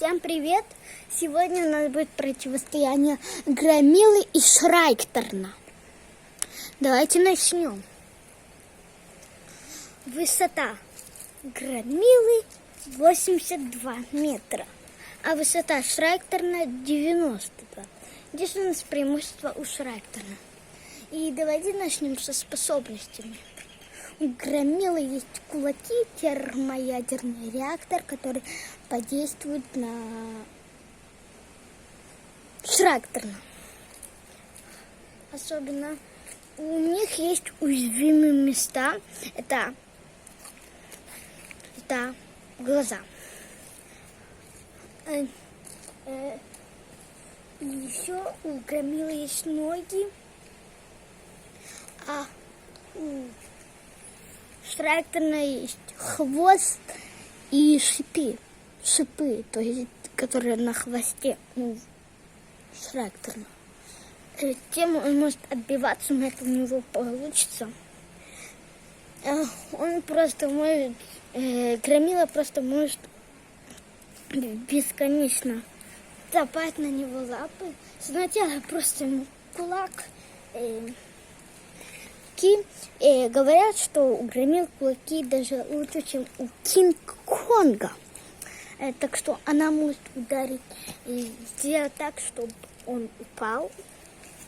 Всем привет! Сегодня у нас будет противостояние Громилы и Шрайктерна. Давайте начнем. Высота Громилы 82 метра, а высота Шрайктерна 92. Здесь у нас преимущество у Шрайктерна. И давайте начнем со способностями. У Громилы есть кулаки, термоядерный реактор, который подействует на Шрайктерна. Особенно у них есть уязвимые места. Это, это глаза. Э, э, И еще у Громилы есть ноги, а у Есть хвост и шипы. Шипы, то есть, которые на хвосте у Шрайктерна. Э, Тем он может отбиваться, но это у него получится. Э, Он просто может, э, Громила просто может бесконечно цапать на него лапы. Сначала просто ему кулак. э, Ки э, говорят, что у громил кулаки даже лучше, чем у Кинг-Конга. Э, так что она может ударить и сделать так, чтобы он упал,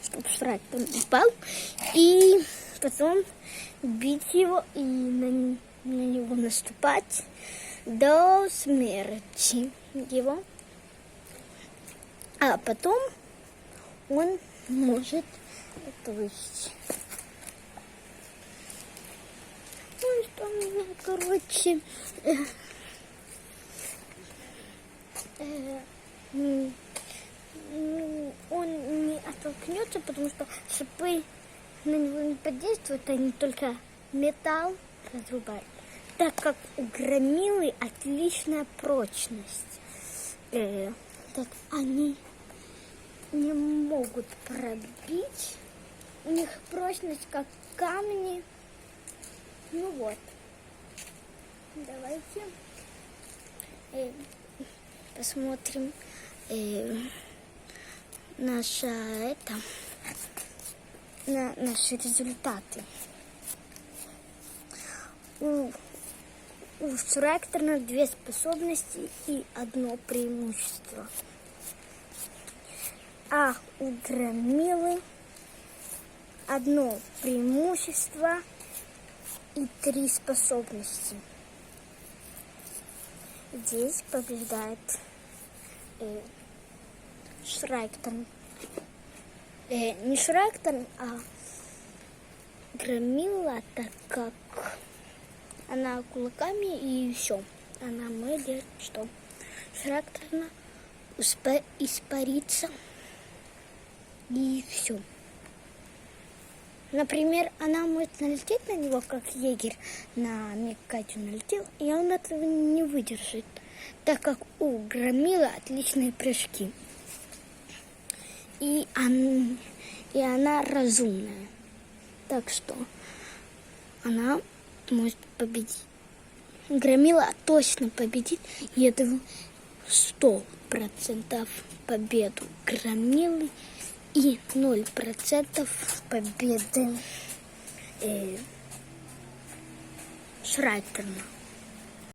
чтобы Шрайк он упал, и потом бить его и на, на него наступать до смерти его. А потом он может, то есть Короче, э, э, он не оттолкнется, потому что шипы на него не подействуют, они только металл разрубают. Так как у громилы отличная прочность, э, так они не могут пробить. У них прочность как камни. Ну вот. Давайте э, посмотрим э, наша это на наши результаты. У, у Шректора две способности и одно преимущество. А у Громилы одно преимущество и три способности. Здесь побеждает э, Шрайктон. Э, не Шрайктон, а Громила, так как она кулаками и все. Она может, что Шрайктона успе- испариться и все. Например, она может налететь на него, как егерь на Миккатю налетел, и он этого не выдержит, так как у Громила отличные прыжки. И, он, и она разумная. Так что она может победить. Громила точно победит, и это сто процентов победу Громилы и 0% победы э, Шрайкерна.